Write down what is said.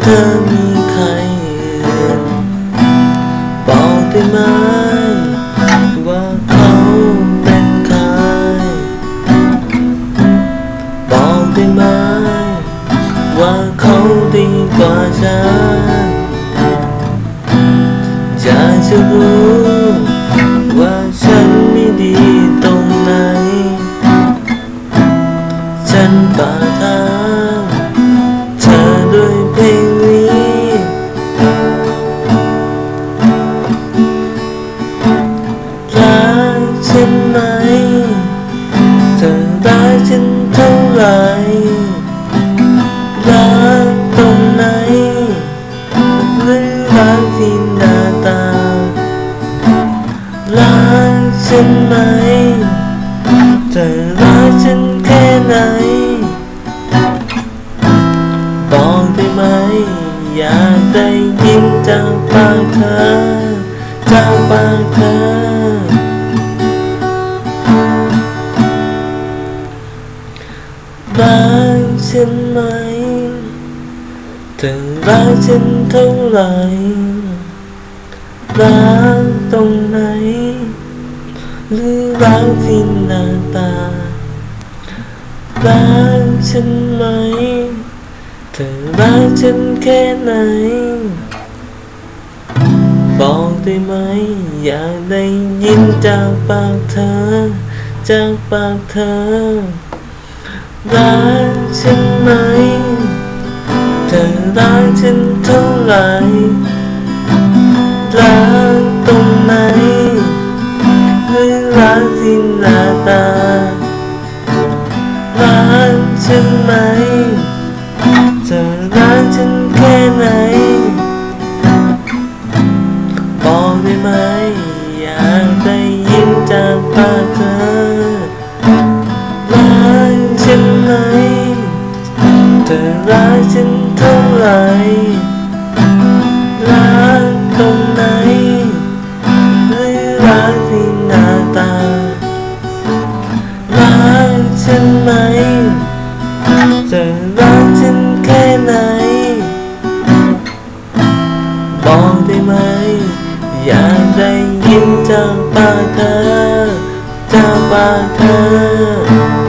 เธอมีใครอื่นบอกได้ไหมว่าเขาเป็นใครบอกได้ไหมว่าเขาดีกว่าฉันอยากจะรู้ว่าฉันไม่ดี ไหร่รักตรงไหนหรือรักที่หน้าตารักฉันไหมเธอรักฉันแค่ไหน บอกได้ไหม อยากได้ยินจากปากเธอจากปากเธอ กฉันไหมเธอรักฉันเท่าไหร่รักตรงไหน หรือรักที่หน้าตารักฉันไหมเธอรักฉันแค่ไหน บอกได้ไหม อยากได้ยินจากปากเธอ จากปากเธอ รักฉันไหม เธอรักฉันเท่าไหร่รักตรงไหนหรือรักที่หน้าตา รักฉันไหม เธอรักฉันแค่ไหน ร่รักตรงไหนหรือรักที่หน้าตา รักฉันไหมเธอรักฉันแค่ไหน บอกได้ไหม อยากได้ยินจากปากเธอจากปากเธอ